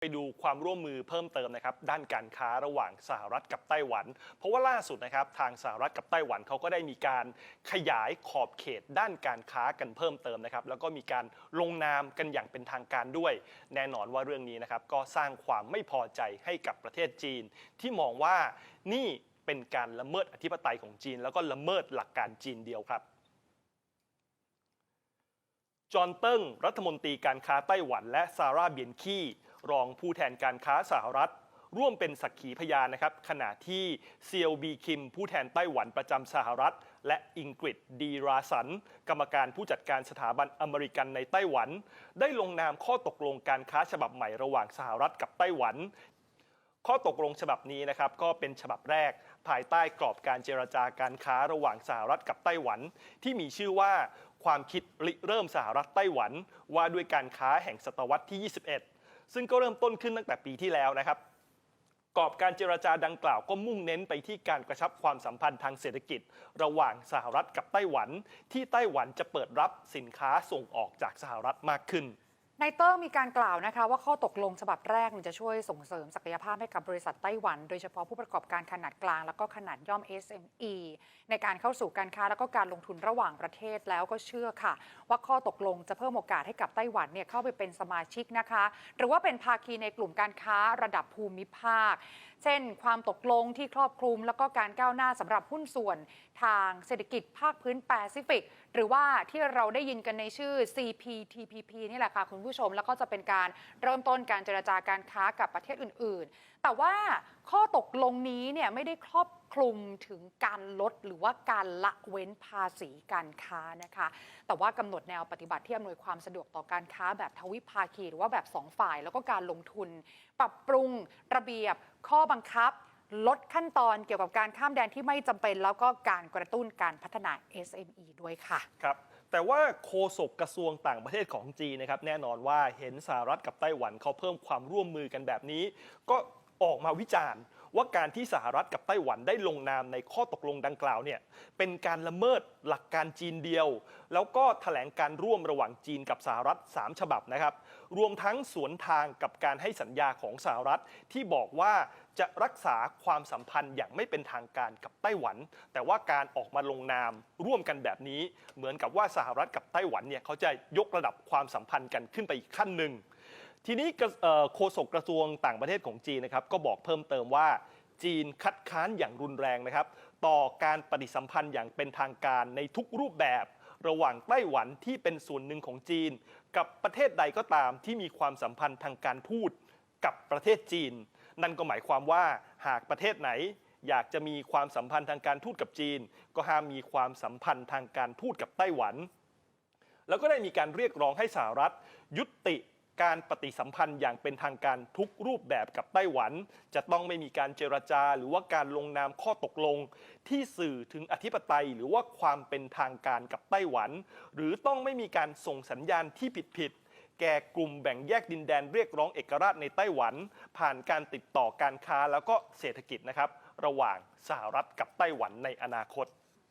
ไปดูความร่วมมือเพิ่มเติมนะครับด้านการค้าระหว่างสหรัฐกับไต้หวัน เพราะว่าล่าสุดนะครับทางสหรัฐกับไต้หวันเขาก็ได้มีการขยายขอบเขตด้านการค้ากันเพิ่มเติมนะครับแล้วก็มีการลงนามกันอย่างเป็นทางการด้วย แน่นอนว่าเรื่องนี้นะครับก็สร้างความไม่พอใจให้กับประเทศจีน ที่มองว่านี่เป็นการละเมิดอธิปไตยของจีน แล้วก็ละเมิดหลักการจีนเดียวครับจอห์นเติ้งรัฐมนตรีการค้าไต้หวัน และซาร่าเบียนคี รองผู้แทนการค้าสหรัฐ ร่วมเป็นสักขีพยานนะครับ ขณะที่เซียวบีคิม ผู้แทนไต้หวันประจำสหรัฐ และอิงกฤษดีราสัน กรรมการผู้จัดการสถาบันอเมริกันในไต้หวัน ได้ลงนามข้อตกลงการค้าฉบับใหม่ระหว่างสหรัฐกับไต้หวันข้อตกลงฉบับนี้นะครับก็เป็นฉบับแรก ภายใต้กรอบการเจรจาการค้าระหว่างสหรัฐกับไต้หวัน ที่มีชื่อว่าความคิดริเริ่มสหรัฐไต้หวัน ว่าด้วยการค้าแห่งศตวรรษที่ 21 ซึ่งก็เริ่มต้นขึ้นตั้งแต่ปีที่แล้วนะครับกรอบการเจรจาดังกล่าวก็มุ่งเน้นไปที่การกระชับความสัมพันธ์ทางเศรษฐกิจ ระหว่างสหรัฐกับไต้หวัน ที่ไต้หวันจะเปิดรับสินค้าส่งออกจากสหรัฐมากขึ้น นายเติ้งมีการกล่าวนะคะว่าข้อตกลงฉบับแรกนี่ยจะช่วยส่งเสริมศักยภาพให้กับบริษัทไต้หวัน โดยเฉพาะผู้ประกอบการขนาดกลาง แล้วก็ขนาดย่อม SME ในการเข้าสู่การค้าแล้วก็การลงทุนระหว่างประเทศแล้วก็เชื่อค่ะ ว่าข้อตกลงจะเพิ่มโอกาสให้กับไต้หวันเนี่ยเข้าไปเป็นสมาชิกนะคะ หรือว่าเป็นภาคีในกลุ่มการค้าระดับภูมิภาค เช่น ความตกลงที่ครอบคลุม แล้วก็การก้าวหน้าสำหรับหุ้นส่วนทางเศรษฐกิจภาคพื้นแปซิฟิกหรือว่าที่เราได้ยินกันในชื่อ CPTPP นี่แหละค่ะคุณผู้ชม แล้วก็จะเป็นการเริ่มต้นการเจรจาการค้ากับประเทศอื่น ๆ แต่ว่าข้อตกลงนี้เนี่ยไม่ได้ครอบคลุมถึงการลดหรือว่าการละเว้นภาษีการค้านะคะ แต่ว่ากำหนดแนวปฏิบัติที่อำนวยความสะดวกต่อการค้าแบบทวิภาคีหรือว่าแบบสองฝ่าย แล้วก็การลงทุน ปรับปรุงระเบียบ ข้อบังคับ ลดขั้นตอนเกี่ยวกับการข้ามแดนที่ไม่จำเป็น แล้วก็การกระตุ้นการพัฒนา SME ด้วยค่ะ ครับ แต่ว่าโฆษกกระทรวงต่างประเทศของจีนนะครับแน่นอนว่าเห็นสหรัฐกับไต้หวันเขาเพิ่มความร่วมมือกันแบบนี้ ก็ออกมาวิจารณ์ ว่าการที่สหรัฐกับไต้หวันได้ลงนามในข้อตกลงดังกล่าวเนี่ยเป็นการละเมิดหลักการจีนเดียว แล้วก็แถลงการร่วมระหว่างจีนกับสหรัฐ 3 ฉบับนะครับ รวมทั้งสวนทางกับการให้สัญญาของสหรัฐที่บอกว่าจะรักษาความสัมพันธ์อย่างไม่เป็นทางการกับไต้หวัน แต่ว่าการออกมาลงนามร่วมกันแบบนี้ เหมือนกับว่าสหรัฐกับไต้หวันเนี่ยเขาจะยกระดับความสัมพันธ์กันขึ้นไปอีกขั้นหนึ่ง ทีนี้โฆษกกระทรวงต่างประเทศของจีนนะครับก็บอกเพิ่มเติมว่าจีนคัดค้านอย่างรุนแรงนะครับ ต่อการปฏิสัมพันธ์อย่างเป็นทางการในทุกรูปแบบ ระหว่างไต้หวันที่เป็นส่วนหนึ่งของจีน กับประเทศใดก็ตามที่มีความสัมพันธ์ทางการทูตกับประเทศจีน นั่นก็หมายความว่าหากประเทศไหน อยากจะมีความสัมพันธ์ทางการทูตกับจีน ก็ห้ามมีความสัมพันธ์ทางการทูตกับไต้หวัน แล้วก็ได้มีการเรียกร้องให้สหรัฐยุติ การปฏิสัมพันธ์อย่างเป็นทางการทุกรูปแบบกับไต้หวัน จะต้องไม่มีการเจรจา หรือว่าการลงนามข้อตกลง ที่สื่อถึงอธิปไตย หรือว่าความเป็นทางการกับไต้หวัน หรือต้องไม่มีการส่งสัญญาณที่ผิดๆแก่กลุ่มแบ่งแยกดินแดนเรียกร้องเอกราชในไต้หวัน ผ่านการติดต่อการค้าแล้วก็เศรษฐกิจนะครับ ระหว่างสหรัฐกับไต้หวันในอนาคต